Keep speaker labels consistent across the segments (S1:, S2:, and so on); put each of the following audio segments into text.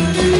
S1: Ne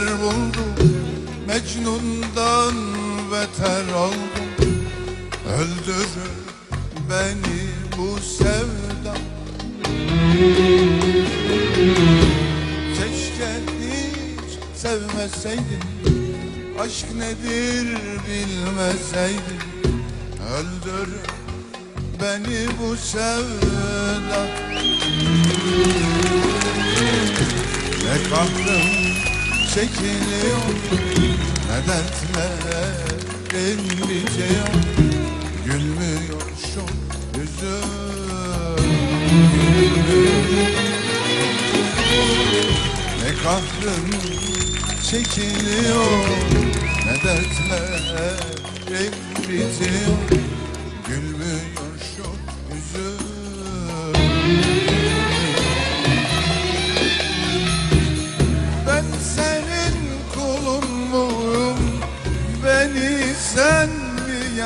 S1: neler buldum Mecnun'dan beter oldum. Öldürür beni bu sevda. Keşke hiç sevmeseydim Aşk nedir bilmeseydim. Öldürür beni bu sevda. Ne kahrım çekiliyor. Ne dertlerim bitiyor Gülmüyor şu yüzüm Ne kahrım çekiliyor. Ne dertlerim bitiyor Gülmüyor şu yüzüm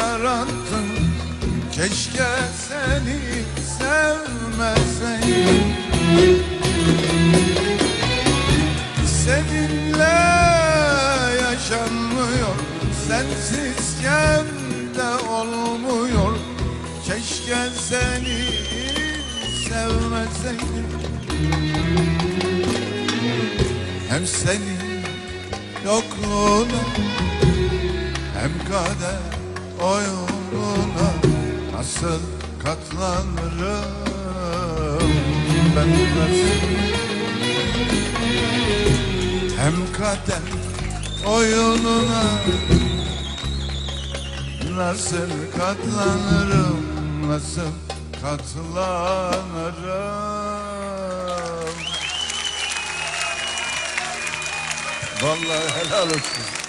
S1: yarattın? Keşke seni sevmeseydim. Seninle yaşanmıyor Sensizken de olmuyor. Keşke seni sevmeseydim. Hem senin yokluğuna Hem kader oyununa Nasıl katlanırım? Ben nasıl Hem kader oyununa Nasıl katlanırım? Nasıl katlanırım? Vallahi helal olsun.